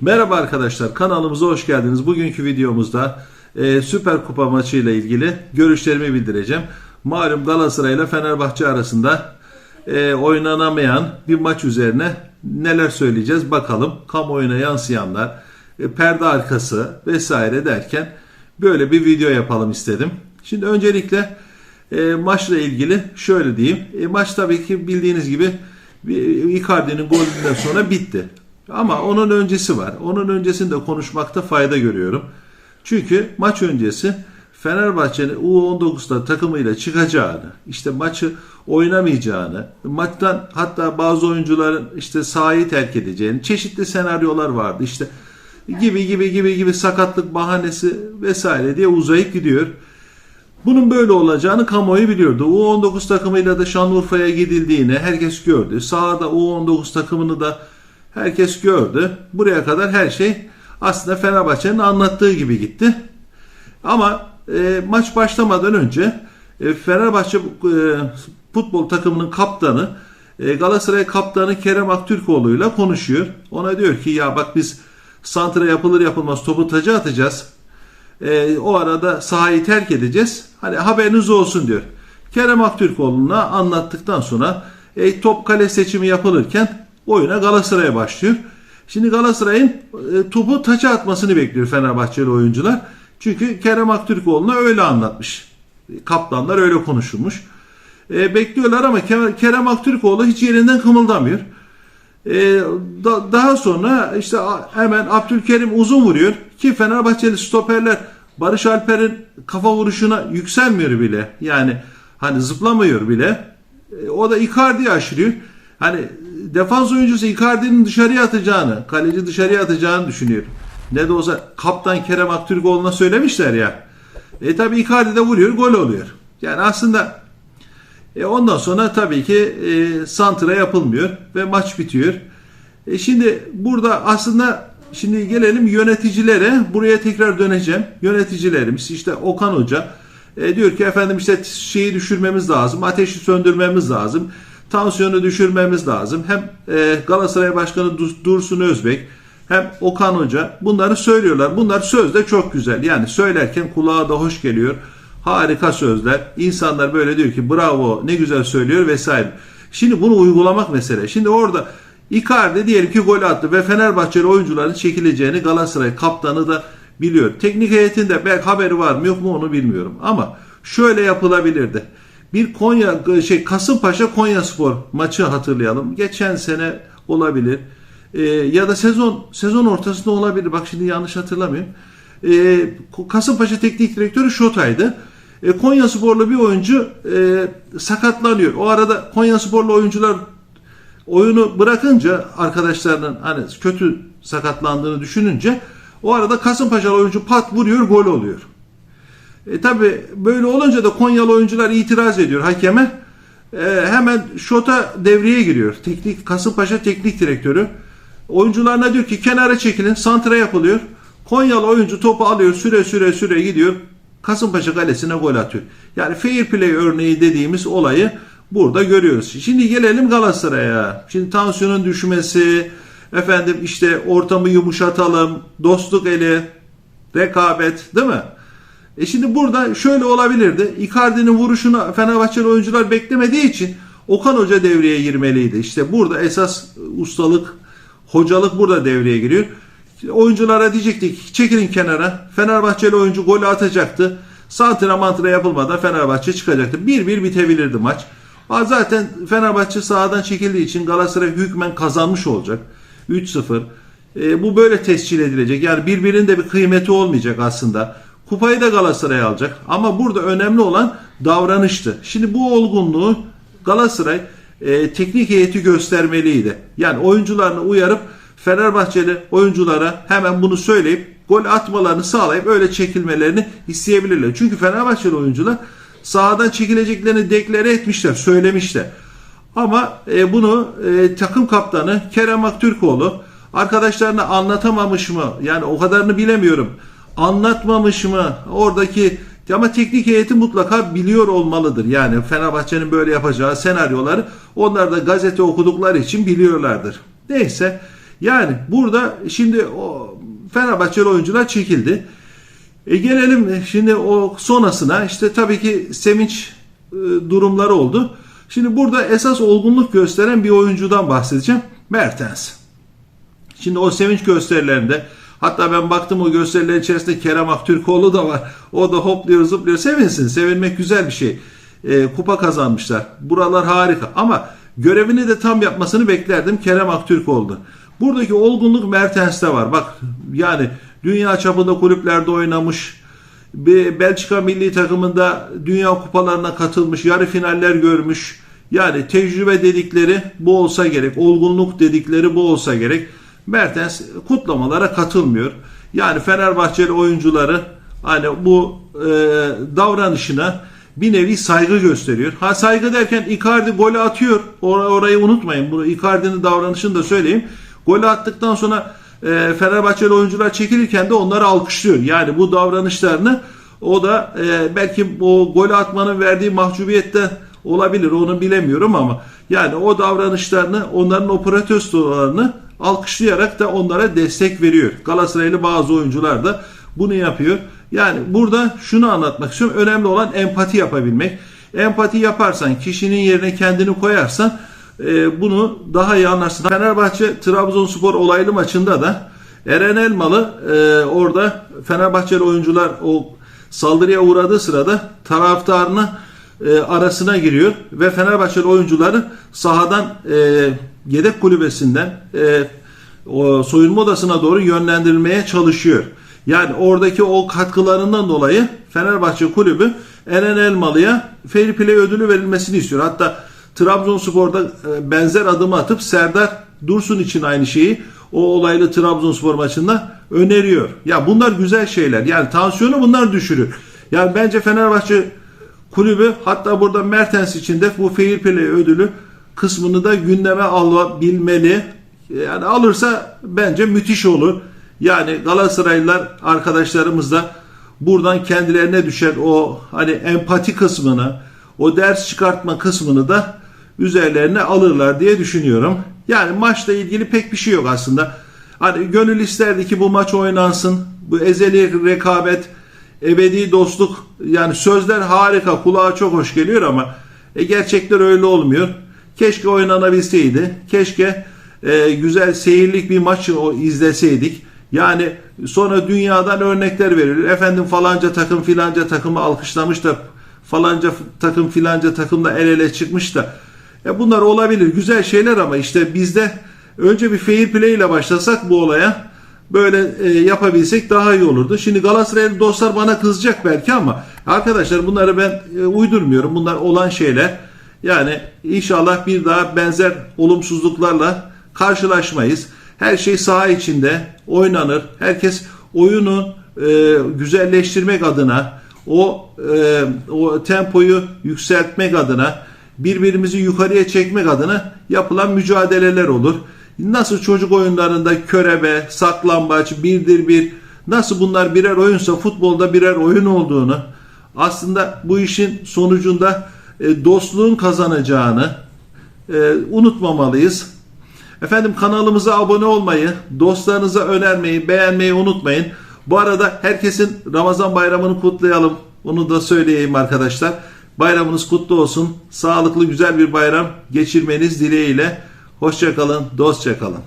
Merhaba arkadaşlar kanalımıza hoş geldiniz. Bugünkü videomuzda e, Süper Kupa maçıyla ilgili görüşlerimi bildireceğim. Malum Galatasaray ile Fenerbahçe arasında e, oynanamayan bir maç üzerine neler söyleyeceğiz bakalım. Kamuoyuna yansıyanlar, e, perde arkası vesaire derken böyle bir video yapalım istedim. Şimdi öncelikle e, maçla ilgili şöyle diyeyim. E, maç tabii ki bildiğiniz gibi Icardi'nin golünden sonra bitti. Ama onun öncesi var. Onun öncesinde konuşmakta fayda görüyorum. Çünkü maç öncesi Fenerbahçe'nin U19'da takımıyla çıkacağını, işte maçı oynamayacağını, maçtan hatta bazı oyuncuların işte sahayı terk edeceğini, çeşitli senaryolar vardı. İşte gibi gibi gibi gibi sakatlık bahanesi vesaire diye uzayıp gidiyor. Bunun böyle olacağını kamuoyu biliyordu. U19 takımıyla da Şanlıurfa'ya gidildiğini herkes gördü. Sahada U19 takımını da herkes gördü. Buraya kadar her şey aslında Fenerbahçe'nin anlattığı gibi gitti. Ama e, maç başlamadan önce e, Fenerbahçe e, futbol takımının kaptanı e, Galatasaray kaptanı Kerem Aktürkoğlu'yla konuşuyor. Ona diyor ki ya bak biz santra yapılır yapılmaz topu taca atacağız. E, o arada sahayı terk edeceğiz. Hani haberiniz olsun diyor. Kerem Aktürkoğlu'na anlattıktan sonra e, top kale seçimi yapılırken oyuna Galatasaray'a başlıyor. Şimdi Galatasaray'ın e, topu taça atmasını bekliyor Fenerbahçeli oyuncular. Çünkü Kerem Aktürkoğlu'na öyle anlatmış. Kaptanlar öyle konuşulmuş. E, bekliyorlar ama Ke- Kerem Aktürkoğlu hiç yerinden kımıldamıyor. E, da- daha sonra işte hemen Abdülkerim uzun vuruyor ki Fenerbahçeli stoperler Barış Alper'in kafa vuruşuna yükselmiyor bile. Yani hani zıplamıyor bile. E, o da Icardi'yi aşırıyor. Hani defans oyuncusu Icardi'nin dışarıya atacağını, kaleci dışarıya atacağını düşünüyor. Ne de olsa kaptan Kerem Aktürkoğlu'na söylemişler ya. E tabi Icardi de vuruyor, gol oluyor. Yani aslında e ondan sonra tabii ki e, santra yapılmıyor ve maç bitiyor. E şimdi burada aslında şimdi gelelim yöneticilere. Buraya tekrar döneceğim. Yöneticilerimiz işte Okan Hoca e, diyor ki efendim işte şeyi düşürmemiz lazım. Ateşi söndürmemiz lazım. Tansiyonu düşürmemiz lazım. Hem e, Galatasaray Başkanı Du- Dursun Özbek hem Okan Hoca bunları söylüyorlar. Bunlar sözde çok güzel. Yani söylerken kulağa da hoş geliyor. Harika sözler. İnsanlar böyle diyor ki bravo ne güzel söylüyor vesaire. Şimdi bunu uygulamak mesele. Şimdi orada Icardi diyelim ki gol attı ve Fenerbahçeli oyuncuların çekileceğini Galatasaray kaptanı da biliyor. Teknik heyetinde belki haberi var mı yok mu onu bilmiyorum. Ama şöyle yapılabilirdi. Bir Konya şey Kasımpaşa Konya Spor maçı hatırlayalım. Geçen sene olabilir. Ee, ya da sezon sezon ortasında olabilir. Bak şimdi yanlış hatırlamıyorum. Ee, Kasımpaşa Teknik Direktörü Şotay'dı. Ee, Konya Sporlu bir oyuncu e, sakatlanıyor. O arada Konya Sporlu oyuncular oyunu bırakınca arkadaşlarının hani kötü sakatlandığını düşününce o arada Kasımpaşalı oyuncu pat vuruyor gol oluyor. E tabi böyle olunca da Konyalı oyuncular itiraz ediyor hakeme. E, hemen Şota devreye giriyor. Teknik Kasımpaşa teknik direktörü. Oyuncularına diyor ki kenara çekilin santra yapılıyor. Konyalı oyuncu topu alıyor süre süre süre gidiyor. Kasımpaşa kalesine gol atıyor. Yani fair play örneği dediğimiz olayı burada görüyoruz. Şimdi gelelim Galatasaray'a. Şimdi tansiyonun düşmesi, efendim işte ortamı yumuşatalım, dostluk eli, rekabet değil mi? E şimdi burada şöyle olabilirdi. Icardi'nin vuruşunu Fenerbahçeli oyuncular beklemediği için Okan Hoca devreye girmeliydi. İşte burada esas ustalık, hocalık burada devreye giriyor. Oyunculara diyecektik ki çekilin kenara. Fenerbahçeli oyuncu golü atacaktı. Santra mantra yapılmadan Fenerbahçe çıkacaktı. 1-1 bitebilirdi maç. Zaten Fenerbahçe sahadan çekildiği için Galatasaray hükmen kazanmış olacak. 3-0. E, bu böyle tescil edilecek. Yani birbirinin de bir kıymeti olmayacak aslında. Kupayı da Galatasaray alacak. Ama burada önemli olan davranıştı. Şimdi bu olgunluğu Galatasaray e, teknik heyeti göstermeliydi. Yani oyuncularını uyarıp Fenerbahçeli oyunculara hemen bunu söyleyip gol atmalarını sağlayıp öyle çekilmelerini isteyebilirler. Çünkü Fenerbahçeli oyuncular sahadan çekileceklerini deklare etmişler, söylemişler. Ama e, bunu e, takım kaptanı Kerem Aktürkoğlu arkadaşlarına anlatamamış mı? Yani o kadarını bilemiyorum. Anlatmamış mı? Oradaki ama teknik heyeti mutlaka biliyor olmalıdır. Yani Fenerbahçe'nin böyle yapacağı senaryoları onlar da gazete okudukları için biliyorlardır. Neyse Yani burada şimdi o Fenerbahçeli oyuncular çekildi. E gelelim şimdi o sonrasına işte tabii ki sevinç e, durumları oldu. Şimdi burada esas olgunluk gösteren bir oyuncudan bahsedeceğim. Mertens. Şimdi o sevinç gösterilerinde hatta ben baktım o gösterilerin içerisinde Kerem Aktürkoğlu da var. O da hopluyor zıplıyor. Sevinsin. Sevinmek güzel bir şey. E, kupa kazanmışlar. Buralar harika. Ama görevini de tam yapmasını beklerdim Kerem Aktürkoğlu'dan. Buradaki olgunluk Mertens'te var. Bak yani dünya çapında kulüplerde oynamış. Bir Belçika milli takımında dünya kupalarına katılmış. Yarı finaller görmüş. Yani tecrübe dedikleri bu olsa gerek. Olgunluk dedikleri bu olsa gerek. Mertens kutlamalara katılmıyor. Yani Fenerbahçeli oyuncuları hani bu e, davranışına bir nevi saygı gösteriyor. Ha saygı derken Icardi golü atıyor. Or- orayı unutmayın. Bunu Icardi'nin davranışını da söyleyeyim. Golü attıktan sonra e, Fenerbahçeli oyuncular çekilirken de onları alkışlıyor. Yani bu davranışlarını o da e, belki o golü atmanın verdiği mahcubiyette olabilir. Onu bilemiyorum ama yani o davranışlarını onların o protestolarını alkışlayarak da onlara destek veriyor. Galatasaraylı bazı oyuncular da bunu yapıyor. Yani burada şunu anlatmak istiyorum. Önemli olan empati yapabilmek. Empati yaparsan, kişinin yerine kendini koyarsan e, bunu daha iyi anlarsın. Fenerbahçe Trabzonspor olaylı maçında da Eren Elmalı e, orada Fenerbahçeli oyuncular o saldırıya uğradığı sırada taraftarını e, arasına giriyor ve Fenerbahçeli oyuncuları sahadan e, yedek kulübesinden e, o soyunma odasına doğru yönlendirilmeye çalışıyor. Yani oradaki o katkılarından dolayı Fenerbahçe kulübü Eren Elmalı'ya fair play ödülü verilmesini istiyor. Hatta Trabzonspor'da e, benzer adımı atıp Serdar Dursun için aynı şeyi o olaylı Trabzonspor maçında öneriyor. Ya bunlar güzel şeyler. Yani tansiyonu bunlar düşürür. Yani bence Fenerbahçe kulübü hatta burada Mertens için de bu fair play ödülü kısmını da gündeme alabilmeli. Yani alırsa bence müthiş olur. Yani Galatasaraylılar arkadaşlarımız da buradan kendilerine düşen o hani empati kısmını, o ders çıkartma kısmını da üzerlerine alırlar diye düşünüyorum. Yani maçla ilgili pek bir şey yok aslında. Hani gönül isterdi ki bu maç oynansın. Bu ezeli rekabet, ebedi dostluk yani sözler harika kulağa çok hoş geliyor ama e, gerçekler öyle olmuyor. Keşke oynanabilseydi. Keşke e, güzel seyirlik bir maç o izleseydik. Yani sonra dünyadan örnekler verilir. Efendim falanca takım filanca takımı alkışlamış da falanca takım filanca takımla el ele çıkmış da. E bunlar olabilir güzel şeyler ama işte bizde önce bir fair play ile başlasak bu olaya böyle e, yapabilsek daha iyi olurdu. Şimdi Galatasaraylı dostlar bana kızacak belki ama arkadaşlar bunları ben e, uydurmuyorum. Bunlar olan şeyler. Yani inşallah bir daha benzer olumsuzluklarla karşılaşmayız. Her şey saha içinde oynanır. Herkes oyunu e, güzelleştirmek adına, o e, o tempoyu yükseltmek adına, birbirimizi yukarıya çekmek adına yapılan mücadeleler olur. Nasıl çocuk oyunlarında körebe, saklambaç, birdir bir, nasıl bunlar birer oyunsa futbolda birer oyun olduğunu, aslında bu işin sonucunda e, dostluğun kazanacağını e, unutmamalıyız. Efendim kanalımıza abone olmayı, dostlarınıza önermeyi, beğenmeyi unutmayın. Bu arada herkesin Ramazan bayramını kutlayalım. Onu da söyleyeyim arkadaşlar. Bayramınız kutlu olsun. Sağlıklı güzel bir bayram geçirmeniz dileğiyle. Hoşçakalın, dostça kalın.